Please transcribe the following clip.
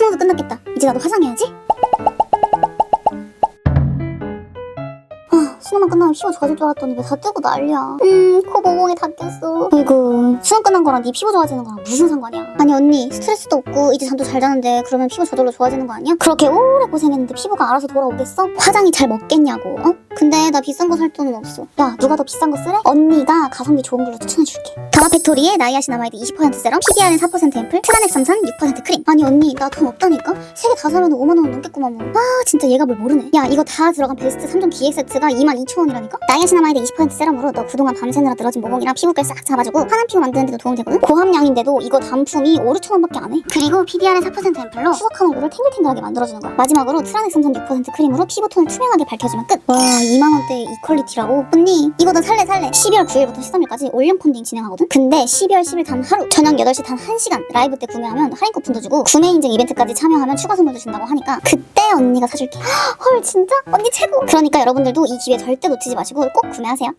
수능도 끝났겠다. 이제 나도 화장해야지. 아, 수능만 끝나면 피부 좋아질 줄 알았더니 왜 다 뜨고 난리야. 음, 코 모공이 다 꼈어. 아이고, 수능 끝난 거랑 네 피부 좋아지는 거랑 무슨 상관이야. 아니 언니, 스트레스도 없고 이제 잠도 잘 자는데 그러면 피부 저절로 좋아지는 거 아니야? 그렇게 오래 고생했는데 피부가 알아서 돌아오겠어? 화장이 잘 먹겠냐고, 어? 근데 나 비싼 거 살 돈은 없어. 야, 누가 더 비싼 거 쓰래? 언니가 가성비 좋은 걸로 추천해줄게. 가마팩토리의 나이아시나마이드 20% 세럼, PDRN 4% 앰플, 트라넥삼산 6% 크림. 아니 언니, 나 돈 없다니까? 세 개 다 사면 5만 원 넘겠구만 뭐. 아, 진짜 얘가 뭘 모르네. 야, 이거 다 들어간 베스트 3종 기획 세트가 22,000원이라니까? 나이아시나마이드 20% 세럼으로 너 그동안 밤새느라 늘어진 모공이랑 피부결 싹 잡아주고 환한 피부 만드는 데도 도움 되거든? 고함량인데도 이거 단품이 5, 6천 원밖에 안 해. 그리고 PDRN 4% 앰플로 수석한 얼굴을 탱글탱글하게 만들어주는 거야. 마지막으로 트라넥삼산 6% 크림으로 피부톤을 투명하게 밝혀주면 끝. 와, 2만원대의 이 퀄리티라고? 언니, 이거 너 살래 살래. 12월 9일부터 13일까지 올영 펀딩 진행하거든? 근데 12월 10일 단 하루, 저녁 8시 단 1시간 라이브 때 구매하면 할인 쿠폰도 주고 구매 인증 이벤트까지 참여하면 추가 선물도 준다고 하니까 그때 언니가 사줄게. 헐, 진짜? 언니 최고! 그러니까 여러분들도 이 기회 절대 놓치지 마시고 꼭 구매하세요.